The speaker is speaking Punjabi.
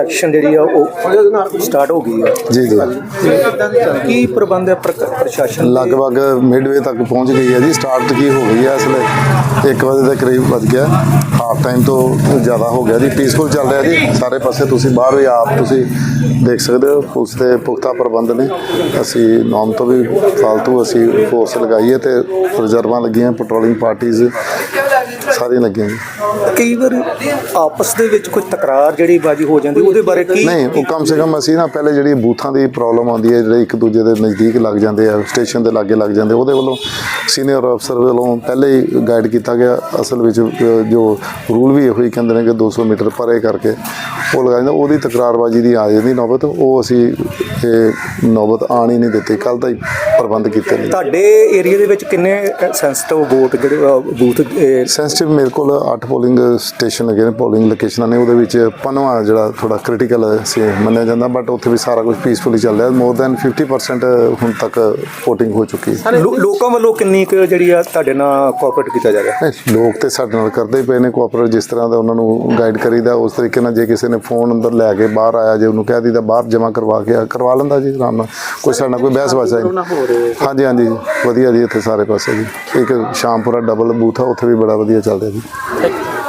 ਇਲੈਕਸ਼ਨ ਜਿਹੜੀ ਆ ਉਹ ਸਟਾਰਟ ਹੋ ਗਈ ਆ। ਜੀ ਜੀ। ਕੀ ਪ੍ਰਬੰਧ ਹੈ ਪ੍ਰ- ਪ੍ਰਸ਼ਾਸਨ? ਲਗਭਗ ਮਿਡਵੇ ਤੱਕ ਪਹੁੰਚ ਗਈ ਹੈ ਜੀ। ਸਟਾਰਟ ਕੀ ਹੋ ਗਈ ਹੈ ਇਸ ਵੇਲੇ 1 ਵਜੇ ਦੇ ਕਰੀਬ ਵੱਜ ਗਿਆ। ਹਾਫ ਟਾਈਮ ਤੋਂ ਜ਼ਿਆਦਾ ਹੋ ਗਿਆ ਜੀ। ਪੀਸਫੁਲ ਚੱਲ ਰਿਹਾ ਜੀ। ਸਾਰੇ ਪਾਸੇ ਤੁਸੀਂ ਬਾਹਰ ਵੀ ਆਪ ਤੁਸੀਂ ਦੇਖ ਸਕਦੇ ਹੋ। ਪੁਲਿਸ ਦੇ ਪੁਖਤਾ ਪ੍ਰਬੰਧ ਨੇ। ਅਸੀਂ ਨੌਮ ਤੋਂ ਵੀ ਫਾਲਤੂ ਅਸੀਂ ਫੋਰਸ ਲਗਾਈ ਹੈ ਤੇ ਰਿਜ਼ਰਵਾਂ ਲੱਗੀਆਂ। ਪੈਟਰੋਲਿੰਗ ਪਾਰਟੀਆਂ ਸਾਰੀਆਂ ਲੱਗੀਆਂ ਜੀ ਕਈ ਵਾਰ ਆਪਸ ਦੇ ਵਿੱਚ ਕੋਈ ਤਕਰਾਰ ਜਿਹੜੀ ਬਾਜੀ ਹੋ ਜਾਂਦੀ ਉਹਦੇ ਬਾਰੇ ਕੀ? ਨਹੀਂ ਉਹ ਕਮ ਸੇ ਕਮ ਅਸੀਂ ਨਾ ਪਹਿਲੇ ਜਿਹੜੀ ਬੂਥਾਂ ਦੀ ਪ੍ਰੋਬਲਮ ਆਉਂਦੀ ਹੈ ਜਿਹੜੇ ਇੱਕ ਦੂਜੇ ਦੇ ਨਜ਼ਦੀਕ ਲੱਗ ਜਾਂਦੇ ਆ ਸਟੇਸ਼ਨ ਦੇ ਲਾਗੇ ਲੱਗ ਜਾਂਦੇ ਉਹਦੇ ਵੱਲੋਂ ਸੀਨੀਅਰ ਅਫਸਰ ਵੱਲੋਂ ਪਹਿਲੇ ਹੀ ਗਾਈਡ ਕੀਤਾ ਗਿਆ। ਅਸਲ ਵਿੱਚ ਜੋ ਰੂਲ ਵੀ ਇਹੋ ਹੀ ਕਹਿੰਦੇ ਨੇ ਕਿ 200 ਮੀਟਰ ਪਰੇ ਕਰਕੇ ਉਹ ਲਗਾ ਜਾਂਦਾ ਉਹਦੀ ਤਕਰਾਰਬਾਜ਼ੀ ਦੀ ਆ ਜਾਂਦੀ ਨੌਬਤ ਉਹ ਅਸੀਂ ਇਹ ਨੌਬਤ ਆਣ ਹੀ ਨਹੀਂ ਦਿੱਤੀ ਕੱਲ ਦਾ ਹੀ ਪ੍ਰਬੰਧ ਕੀਤੇ ਨੇ। ਤੁਹਾਡੇ ਏਰੀਆ ਦੇ ਵਿੱਚ ਕਿੰਨੇ ਸੈਂਸਿਟਿਵ ਵੋਟ ਜਿਹੜੇ ਬੂਥ ਸੈਂਸਿਟਿਵ ਮੇਰੇ ਕੋਲ 8 ਪੋਲਿੰਗ ਸਟੇਸ਼ਨ ਹੈਗੇ ਨੇ ਪੋਲਿੰਗ ਲੋਕੇਸ਼ਨਾਂ ਨੇ ਉਹਦੇ ਵਿੱਚ ਪੰਨਵਾ ਜਿਹੜਾ ਥੋੜਾ ਕ੍ਰਿਟੀਕਲ ਸੀ ਮੰਨਿਆ ਜਾਂਦਾ ਬਟ ਉੱਥੇ ਵੀ ਸਾਰਾ ਕੁਝ ਪੀਸਫੁਲੀ ਚੱਲ ਰਿਹਾ ਮੋਰ ਦੈਨ 50% ਹੁਣ ਤੱਕ VOTING ਹੋ ਚੁੱਕੀ ਹੈ। ਲੋਕਾਂ ਵੱਲੋਂ ਕਿੰਨੀ ਕੁ ਜਿਹੜੀ ਆ ਤੁਹਾਡੇ ਨਾਲ ਕੋਆਪਰੇਟ ਕੀਤਾ ਜਾ ਰਿਹਾ? ਲੋਕ ਤੇ ਸਾਡੇ ਨਾਲ ਕਰਦੇ ਹੀ ਪਏ ਨੇ ਕੋਆਪਰੇਟ ਜਿਸ ਤਰ੍ਹਾਂ ਦਾ ਉਹਨਾਂ ਨੂੰ ਗਾਈਡ ਕਰੀਦਾ ਉਸ ਤਰੀਕੇ ਨਾਲ ਜੇ ਕਿਸੇ ਨੇ ਫੋਨ ਅੰਦਰ ਲੈ ਕੇ ਬਾਹਰ ਆਇਆ ਜੇ ਉਹਨੂੰ ਕਹਿ ਦਿੱਤਾ ਬਾਹਰ ਜਮ੍ਹਾਂ ਕਰਵਾ ਕੇ ਕਰਵਾ ਲੈਂਦਾ ਜੀ ਆਰਾਮ ਨਾਲ। ਕੋਈ ਸਾਡੇ ਨਾਲ ਕੋਈ ਬਹਿਸ ਬਾਜ਼ਾ ਨਹੀਂ ਹਾਂਜੀ ਹਾਂਜੀ ਵਧੀਆ ਜੀ ਇੱਥੇ ਸਾਰੇ ਪਾਸੇ ਜੀ। ਇੱਕ ਸ਼ਾਮਪੁਰਾ ਡਬਲ ਬੂਥ ਆ ਉੱਥੇ ਵੀ ਬੜਾ ਵਧੀਆ ਚੱਲ ਰਿਹਾ ਜੀ